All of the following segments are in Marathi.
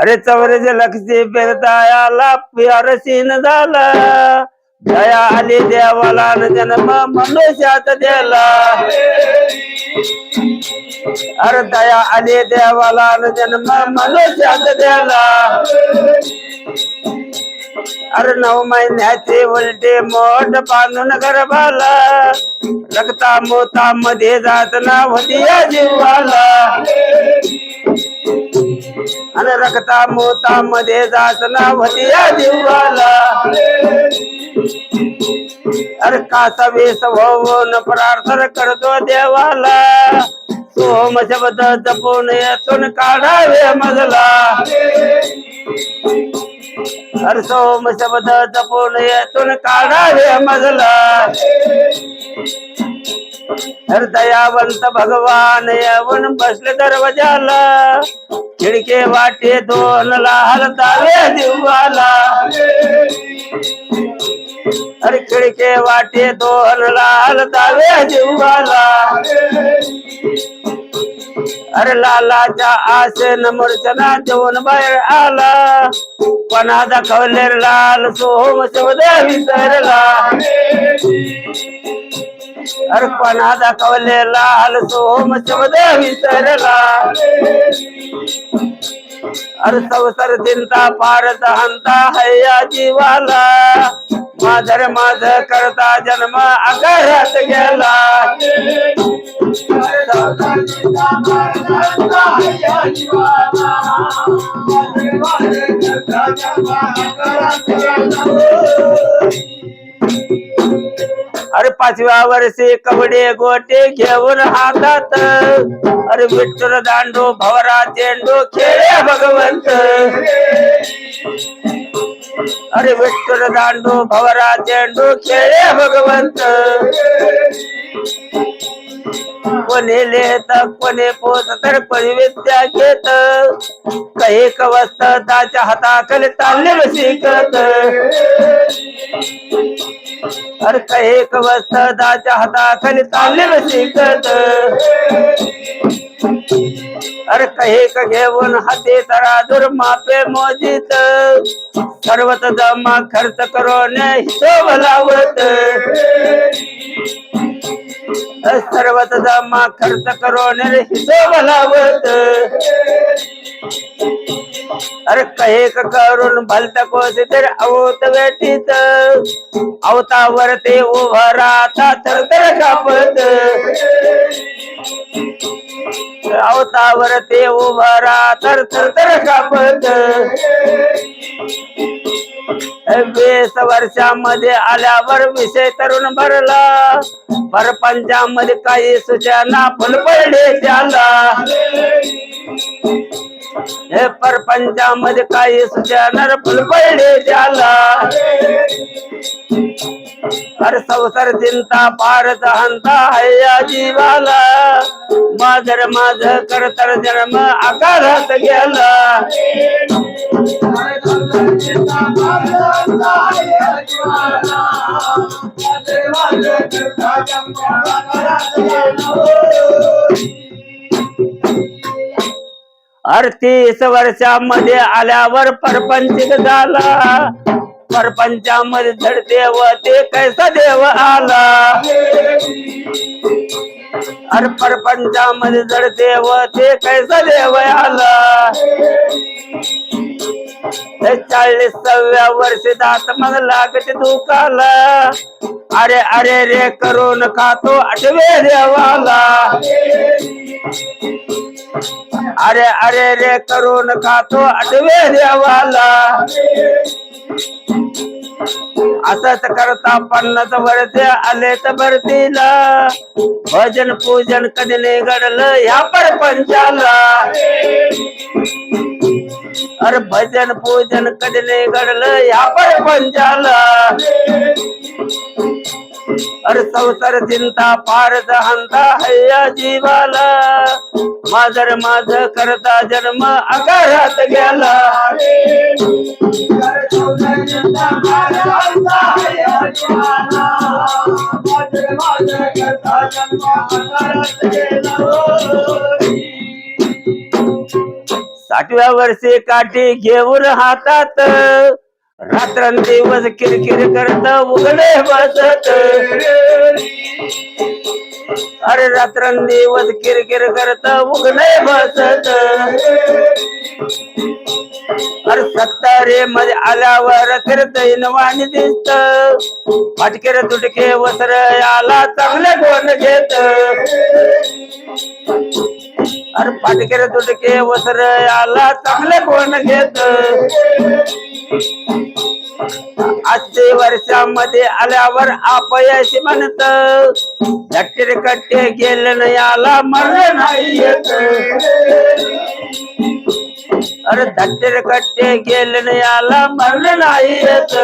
अरे चौरेचे लक्षी पेरतायाला प्यारसीन झाला. दया आली देवाला जन्म मनुष्यात दिला. अरे दया आली देवाला जन्म मनुष्यात दिला. अरे नऊ महिन्याचे उलटे मोठ बांधून गरबाला रक्ता मोता मध्ये जात ना होती या जीवाला. रक्ता मोता मध्ये जात ना देवाला जीवाला. अरे कासा वेस होऊन प्रार्थना करतो देवाला. सोम शब्द जपून येतून काढावे मजला. अरे सोम शब्द जपून येतून काढावे मजला. हर दयावंत भगवान येऊन बसले दरवाजाला. खिडके वाटे दोन हलतावे दिवाला अरे खिडके वाटे दोन हलतावे दिवाला अरे लालाच्या आसेन मूर्छना देऊन बाहेर आला. पणा दाखवले लाल सोहम शब्द विसरला. अर्पणा पणा दाखवले लाल सोम शब्द विसरला. अर संसार चिंता पारत हंता हया जीवाला. माझर माझ करता जन्म अगरत गेला. अरे पाचव्या वर्षी कबडे गोटे घेऊन हातात. अरे विठ्ठल दांडू भवरा चेंडू खेळे भगवंत. अरे विठ्ठल दांडू भवरा चेंडू खेळे भगवंत. कोणी लिहित कोणी पोत तर कोणी विद्या घेत. एक कवस्त त्याच्या हाताखाली तालीम शिकत. अर्थ एक कवस्त त्याच्या हाताखाली तालीम शिकत. अरे एक घेऊन हाती तराजूर मापे मोजित. सर्वत जमा खर्च करून हिशोब लावत. सर्वत जमा खर्च करून हिशोब लावत. अरे कहे करून भलत कोस तर अवत वेटीत अवतावर ते उभा राहता तर तर कापत अवतावर ते उभा राहता तर तर कापत वीस वर्षामध्ये आल्यावर विषय तरुण भरला परपंचामध्ये काही सुचना फुलपडले त्याला। हे परपंचामध्ये काही सूचना फुल पडले त्याला अरे संसार चिंता पारत हंता हया जीवाला. माझर माझ करतर जन्म आकारात गेला. अडतीस वर्षामध्ये आल्यावर परपंच झाला. परपंचामध्ये धड देव ते कैसा देव आला? अरे परपंचामध्ये जड देव ते कैसा देव आला? ते चाळीसाव्या वर्षी दात मग लागते दुखाला. अरे अरे रे करून खातो आठवे देवाला. अरे अरे रे करून खातो आठवे देवाला. असंच करता पन्नास वर्ष आले तर भरतीला. भजन पूजन कधी नाही घडलं ह्या परपंचाला. अरे भजन पूजन कधी नाही घडलं ह्या परपंचाला. अरे संसार चिंता पार हंता हया जीवाला. माझर माझ करता जन्म आकारात गेला. साठव्या वर्षी काठी घेऊन हातात रात्रंदिवस किरकिर करत उघडे बसत अरे रात्रंदिवस किरकिर करत उघडे बसत अरे सत्तारे मध्ये आल्यावर फिरत वाणी दिसत. फाटकेर तुटके वसर आला चांगले कोण घेत. अरे फाटकेर तुटके वसर आला चांगले कोण घेत. आजचे वर्षामध्ये आल्यावर अपयश म्हणत झटके कट्टे गेले नाही याला मरण नाही येत. अरे धट्टे कट्टे गेले नाही याला मरण नाही येत.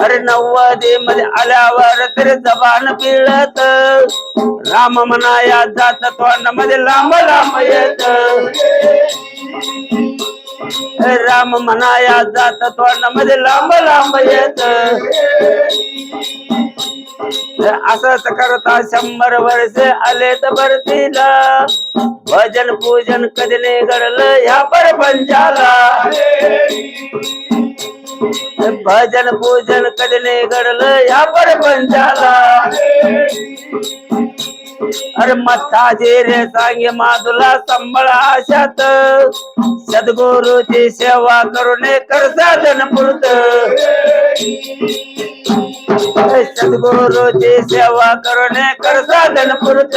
अरे नव्वदी मध्ये आल्यावर तरी जबान पिळत राम म्हणाया जात तोंडामध्ये लांब लांब येत. राम म्हणाया जात तोंडामध्ये लांब लांब येत. असच करता शंभर वर्ष आले तर भरतीला. भजन पूजन कधी नाही घडलं ह्या परपंचाला. भजन पूजन कधी नाही घडलं ह्या परपंचाला अरे मत्ताजी रे सांगे माधुला संबळ आशात. सद्गुरूची सेवा करून कर साधन पुरत. सद्गुरूची सेवा करून कर साधन पुरत.